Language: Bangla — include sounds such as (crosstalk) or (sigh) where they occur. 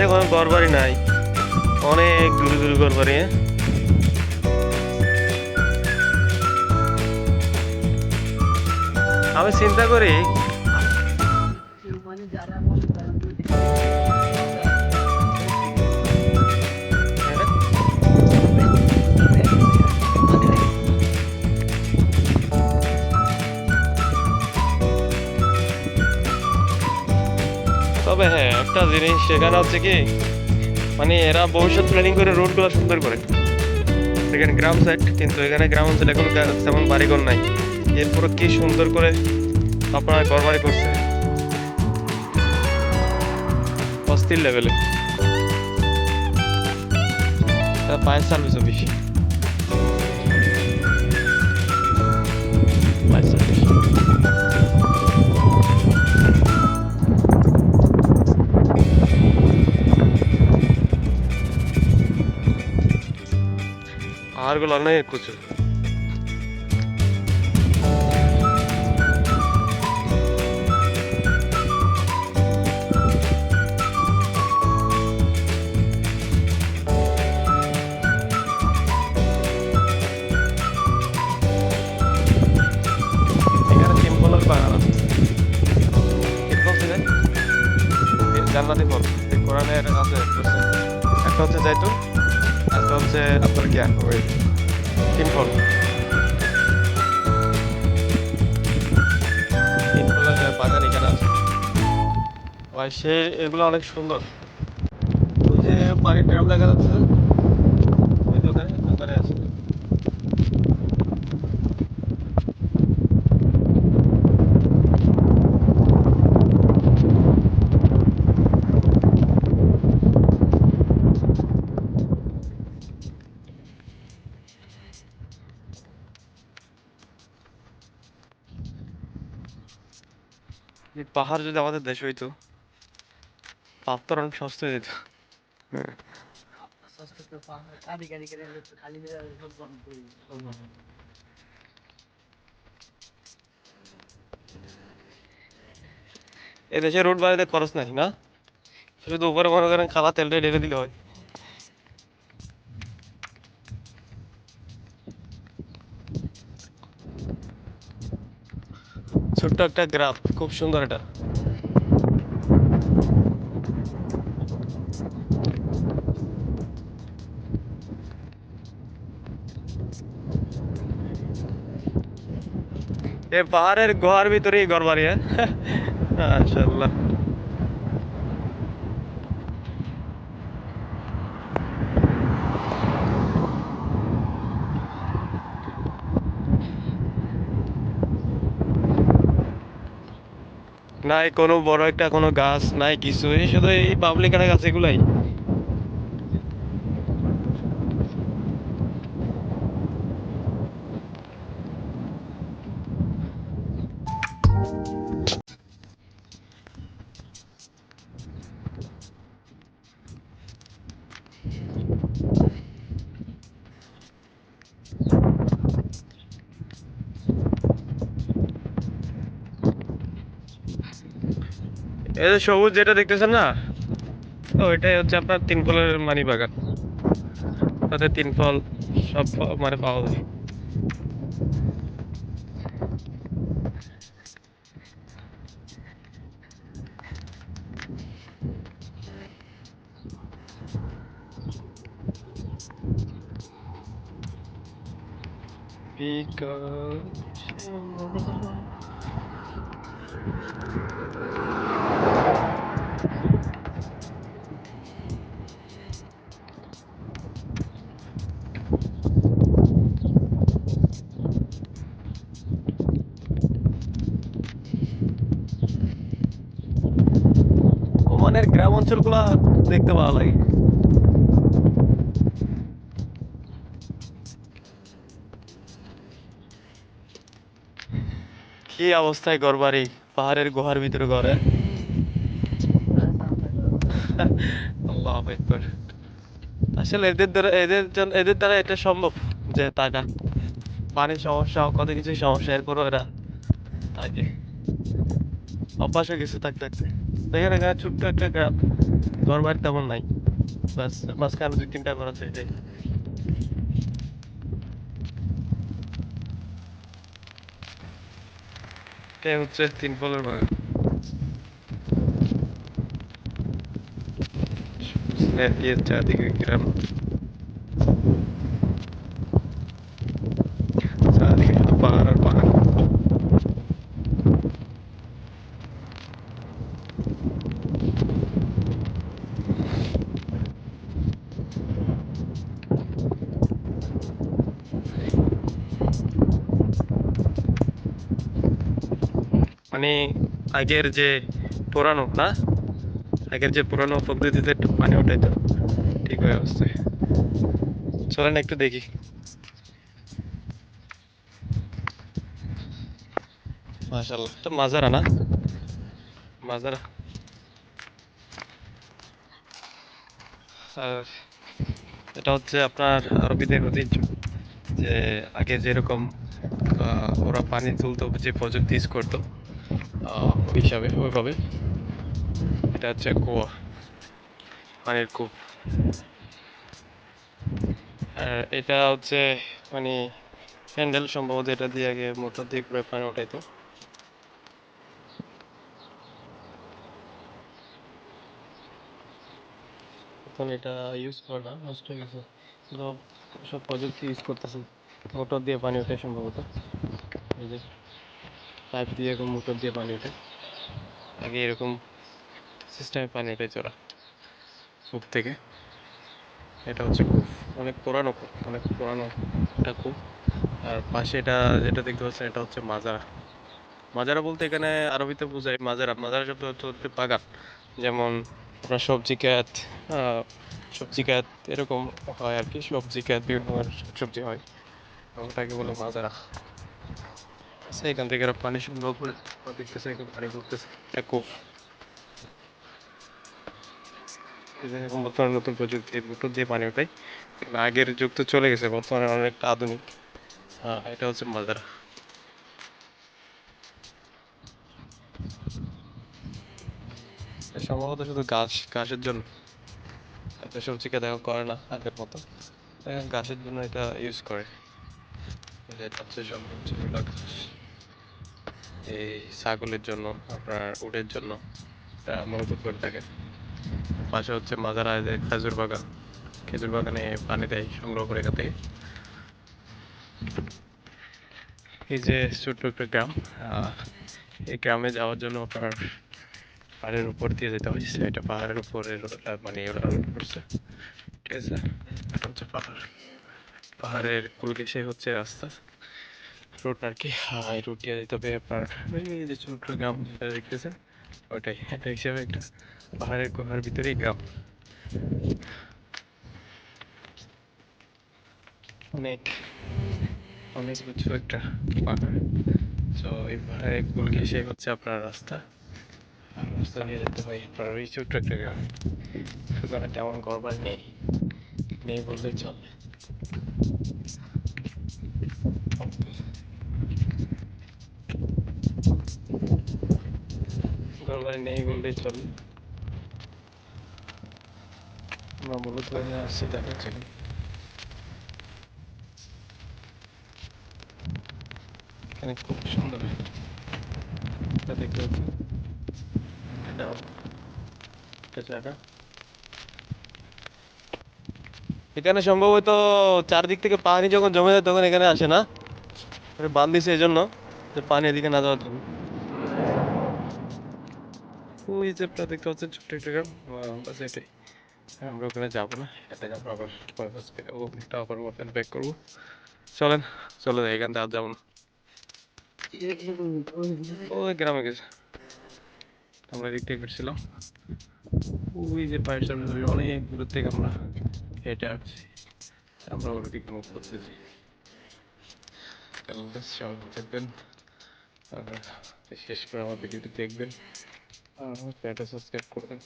আশেপাশে কোনো ঘর বাড়ি নাই অনেক দূরে দূরে ঘর বাড়ি হ্যাঁ? আমি চিন্তা করি, তবে হ্যাঁ একটা জিনিস, সেখানে হচ্ছে কি মানে এরা ভবিষ্যৎ প্ল্যানিং করে রোডগুলো সুন্দর করে। এখানে গ্রাম সাইড কিন্তু এখানে গ্রাম অঞ্চলে এখন তেমন বাড়িঘর নাই। এরপরে কি সুন্দর করে আপনারা ঘর বাড়ি করছে। অস্থির লেভেলে পায়ের সার্ভিসও বেশি আছে এরকম ছিল। জান্নাতি ফল কোরআনের আছে। একটা হচ্ছে জাইতুন হচ্ছে আপনার জ্ঞান ওই তিন ফল তিন ফলের বাগান এখানে আছে ভাই সে এগুলো অনেক সুন্দর ওই যে পানির ড্রাম দেখা যাচ্ছে পাহাড় যদি আমাদের দেশ হইতো পাথর অনেক সস্তা হয়ে। যেত এদেশে রোড বানাতে খরচ নাই না? শুধু উপরে মনে করেন খালা তেলটা ঢেলে দিলে হয়। ছোট্ট একটা গ্রাম খুব সুন্দর এটা। এ পাহাড়ের গুহার ভিতরেই ঘর বাড়ি হ্যাঁ? (laughs) নাই কোনো বড় একটা কোনো গাছ নাই কিছু এই শুধু এই পাবলিকের গাছ এগুলাই। এই যে সবুজ যেটা দেখতেছেন না ওইটাই হচ্ছে আপনার তিন ফলের মানি বাগান। তাতে তিন ফল সব মানে পাওয়া যায়। Because ওমানের গ্রাম অঞ্চলগুলা দেখতে ভালো লাগে। কি অবস্থায় ঘর বাড়ি? পাহাড়ের গুহার ভিতরে ঘরে আকবার আসলে এদের দ্বারা, এদের জন্য এদের দ্বারা এটা সম্ভব যে টাকা পানির সমস্যা, কত কিছু সমস্যা, এরপরও এরা থাকে। অভ্যাস হয়ে গেছে থাকতে থাকতে। দেখেন গা ছোট্ট একটা গ্রাম। ঘর বাড়ি তেমন নাই। বাস, মাঝখানে দুই, তিনটা ঘর আছে এটাই এটাই হচ্ছে তিন পলের বাগান। চারদিকে গ্রাম চারদিকে শুধু পাহাড় আর পাহাড় মানে আগের যে পুরানো না? আগের যে পুরানো পদ্ধতিতে পানি ওঠাইতো। ঠিক হয়ে আসছে চলেন একটু দেখি। মাশাল্লাহ তো মাজারা না? মাজারা। আর এটা হচ্ছে আপনার আরবিদের ঐতিহ্য যে আগে যেরকম ওরা পানি তুলতো যে প্রযুক্তি ইউজ করতো হিসাবে ওইভাবে এটা হচ্ছে কুয়া, পানির কূপ। আর এটা হচ্ছে মানে হ্যান্ডেল সম্ভবত এটা দিয়ে আগে মোটর দিয়ে করে পানি ওঠাইতো। এখন এটা ইউজ করে, নষ্ট হয়ে গেছে। সব প্রযুক্তি ইউজ করতেছে। মোটর দিয়ে পানি ওঠে সম্ভবত। পাইপ দিয়ে এরকম মোটর দিয়ে পানি ওঠে। আগে এরকম সিস্টেমে পানি ওঠে চড়া কূপ থেকে? এটা হচ্ছে কূপ। অনেক পুরানো কূপ, অনেক পুরানো একটা কূপ। আর পাশে এটা, যেটা দেখতে পাচ্ছেন, এটা হচ্ছে মাজারা। মাজারা বলতে এখানে আরবিতে বোঝায় মাজারা। মাজারা শব্দ হচ্ছে বাগান। যেমন আপনার সবজি ক্ষেত সবজি ক্ষেত এরকম হয় আর কি। সবজি ক্ষেত বিভিন্ন সবজি হয়। ওটাকে বলে মাজারা। আচ্ছা, এখান থেকে এরা পানি সংগ্রহ করে দেখতেছে এখানে পানি করতেছে কূপ এখন বর্তমানে নতুন প্রযুক্তি মোটর দিয়ে পানি ওঠাই আগের যুগ তো চলে গেছে বর্তমানে অনেকটা আধুনিক হ্যাঁ এটা হচ্ছে মাজারা সম্ভবত শুধু গাছ গাছের জন্য এত সবজিকে দেখা করে না আগের মতো গাছের জন্য এটা ইউজ করে এটা হচ্ছে ঘাস। এই ছাগলের জন্য, আপনার উটের জন্য, এটা করে থাকে। পাশে হচ্ছে মাজারা যে খেজুর বাগান। খেজুর বাগানে পানি দেয়, সংগ্রহ করে এখান থেকে। এই যে ছোট্ট একটা গ্রাম এই গ্রামে যাওয়ার জন্য আপনার পাহাড়ের উপর দিয়ে যেতে হয় এটা পাহাড়ের উপরে মানে ওরা করছে। ঠিক আছে? এটা হচ্ছে পাহাড়। পাহাড়ের কুল হচ্ছে রাস্তা। রোড আর কি এই রোড দিয়ে যেতে হবে আপনার যে ছোট্ট গ্রাম দেখতেছেন, ওটাই। এটা হিসেবে একটা পাহাড়ের গুহার ভিতরেই গ্রাম। অনেক অনেক উঁচু একটা পাহাড়। তো এই পাহাড়ের কুল ঘেঁষে হচ্ছে আপনার রাস্তা। আর রাস্তা দিয়ে যেতে হয় আপনার ওই ছোট্ট একটা গ্রাম। সেখানে তেমন ঘরবাড়ি নেই নেই বললেই চলে। নেই বললেই চলে। আমরা মূলত আসছি, দেখার জন্য। এখানে খুব সুন্দর এটা দেখতে পাচ্ছি। এটাও একটা জায়গা। এখানে সম্ভবত চারদিক থেকে পানি যখন জমে যায় তখন এখানে আসে না। এটা বাঁধ দিছে এই জন্য পানি এদিকে না যাওয়ার জন্য। ওই যে আপনারা দেখতে পাচ্ছেন ছোট্ট একটা গ্রাম। বাস এটাই। আমরা ওখানে যাব না। এটা যাব আবার ওটা আবার ওখানে ব্যাক করব। চলেন চলে যাই এখান থেকে আর যাব না। ওই গ্রামে গেছে। আমরা এদিক থেকে ফিরছিলাম ওই যে পায়ের সামনে অনেক দূর থেকে আমরা হেঁটে আসছি। আমরা ওর দিকে মুখ করতেছি সবাই শেষ করে আমার ভিডিওটি দেখবেন। আর আমার চ্যানেলটা সাবস্ক্রাইব করবেন